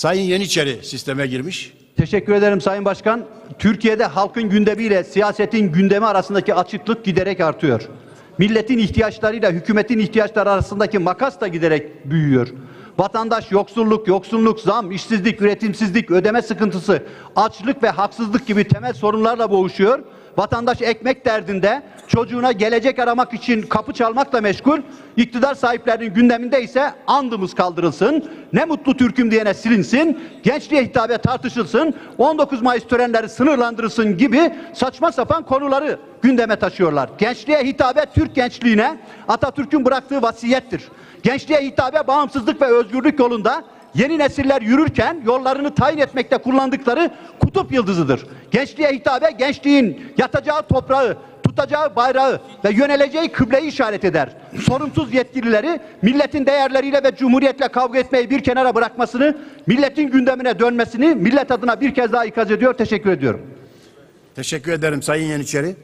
Sayın Yeniçeri sisteme girmiş. Teşekkür ederim Sayın Başkan. Türkiye'de halkın gündemiyle siyasetin gündemi arasındaki açıklık giderek artıyor. Milletin ihtiyaçlarıyla hükümetin ihtiyaçları arasındaki makas da giderek büyüyor. Vatandaş yoksulluk, yoksulluk, zam, işsizlik, üretimsizlik, ödeme sıkıntısı, açlık ve haksızlık gibi temel sorunlarla boğuşuyor. Vatandaş ekmek derdinde, çocuğuna gelecek aramak için kapı çalmakla meşgul. İktidar sahiplerinin gündeminde ise andımız kaldırılsın. Ne mutlu Türk'üm diyene silinsin. Gençliğe hitabe tartışılsın. 19 Mayıs törenleri sınırlandırılsın gibi saçma sapan konuları gündeme taşıyorlar. Gençliğe hitabe Türk gençliğine Atatürk'ün bıraktığı vasiyettir. Gençliğe hitabe bağımsızlık ve özgürlük yolunda yeni nesiller yürürken yollarını tayin etmekte kullandıkları kutup yıldızıdır. Gençliğe hitabe gençliğin yatacağı toprağı, tutacağı bayrağı ve yöneleceği kıbleyi işaret eder. Sorumsuz yetkilileri milletin değerleriyle ve cumhuriyetle kavga etmeyi bir kenara bırakmasını, milletin gündemine dönmesini millet adına bir kez daha ikaz ediyor. Teşekkür ediyorum. Teşekkür ederim Sayın Yeniçeri.